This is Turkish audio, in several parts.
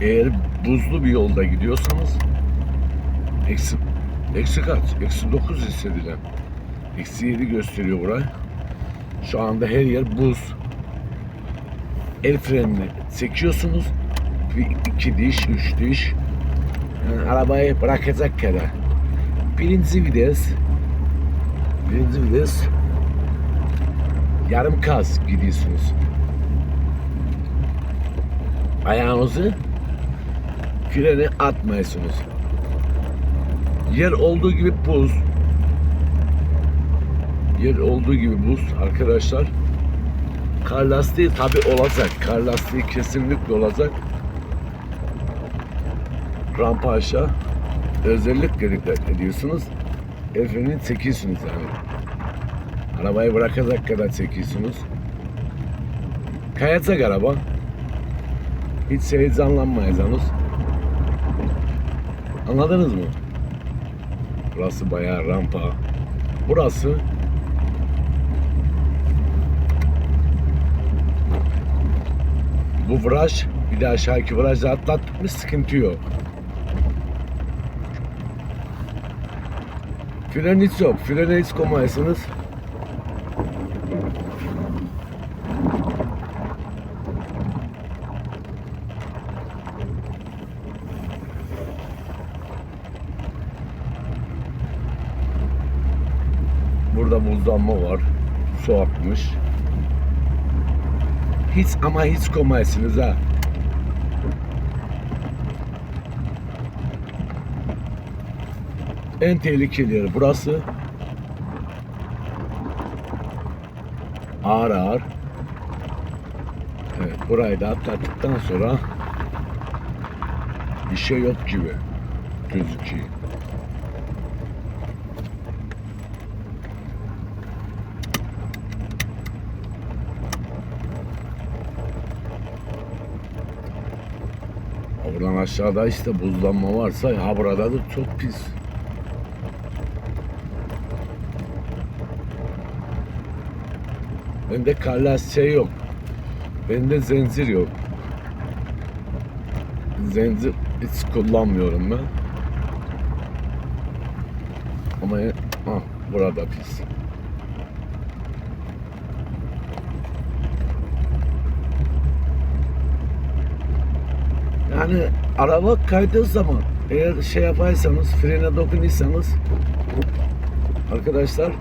Eğer buzlu bir yolda gidiyorsanız eksi, eksi kaç? Eksi 9 hissedilen. Eksi 7 gösteriyor buraya. Şu anda her yer buz. El frenini çekiyorsunuz. Bir iki diş, üç diş. Yani arabayı bırakacak kadar. Birinci vites. Birinci vites. Yarım gaz gidiyorsunuz. Ayağınızı frene atmıyorsunuz. Yer olduğu gibi buz. Yer olduğu gibi buz arkadaşlar. Kar lastiği tabi olacak. Kar lastiği kesinlikle olacak. Rampa aşağı. Özellikle dikkat ediyorsunuz. El frenini çekiyorsunuz yani. Arabayı bırakacak kadar çekiyorsunuz. Kayacak araba. Hiç heyecanlanmayacaksınız. Anladınız mı? Burası bayağı rampa. Burası bu viraj bir de aşağıki virajı atlattık mı sıkıntı yok. Fren hiç yok. Frene hiç koymayasınız. Burada buzlanma var. Su akmış. Hiç ama hiç koymayasınız ha. En tehlikeli yer burası. Ağır ağır. Evet, burayı da atlattıktan sonra bir şey yok gibi gözüküyor. Ha, Buradan aşağıda işte buzlanma varsa ha burada da çok pis. Bende karlas şey yok. Bende zincir yok. Zincir hiç kullanmıyorum ben. Ama ha, burada pis. Yani araba kaydığı zaman eğer şey yaparsanız frene dokunursanız arkadaşlar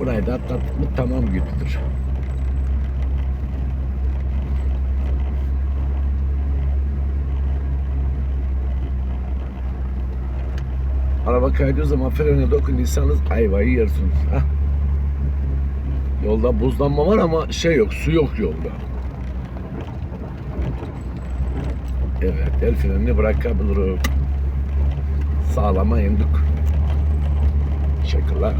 burayı da atlattık mı tamam gibidir. Araba kaydığı zaman frene dokunursanız ayvayı yersiniz. Hah. Yolda buzlanma var ama şey yok, su yok yolda. Evet, el frenini bırakabilirim. Sağlama indik. Teşekkürler.